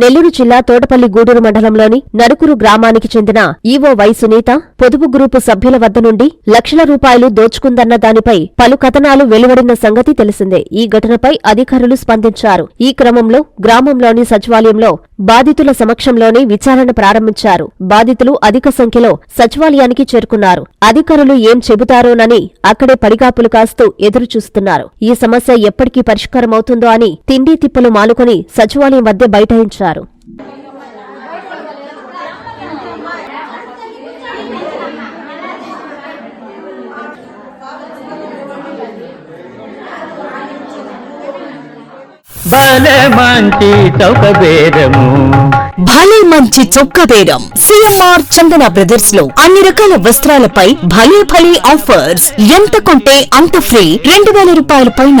నెల్లూరు జిల్లా తోటపల్లి గూడూరు మండలంలోని నరుకురు గ్రామానికి చెందిన ఈవో వై సునీత పొదుపు గ్రూపు సభ్యుల వద్ద నుండి లక్షల రూపాయలు దోచుకుందన్న దానిపై పలు కథనాలు వెలువడిన సంగతి తెలిసిందే. ఈ ఘటనపై అధికారులు స్పందించారు. ఈ క్రమంలో గ్రామంలోని సచివాలయంలో బాధితుల సమక్షంలోనే విచారణ ప్రారంభించారు. బాధితులు అధిక సంఖ్యలో సచివాలయానికి చేరుకున్నారు. అధికారులు ఏం చెబుతారోనని అక్కడే పడిగాపులు కాస్తూ ఎదురుచూస్తున్నారు. ఈ సమస్య ఎప్పటికీ పరిష్కారమవుతుందో అని తిండి తిప్పలు మానుకుని సచివాలయం వద్ద బైఠాయించారు. భలే మంచి చౌక బేరము భలే మంచి చొక్క బేరం సిఎంఆర్ చందన బ్రదర్స్లో అన్ని రకాల వస్త్రాలపై భలే భలే ఆఫర్స్. ఎంత కొంటే అంత ఫ్రీ. రెండు వేల రూపాయల పైన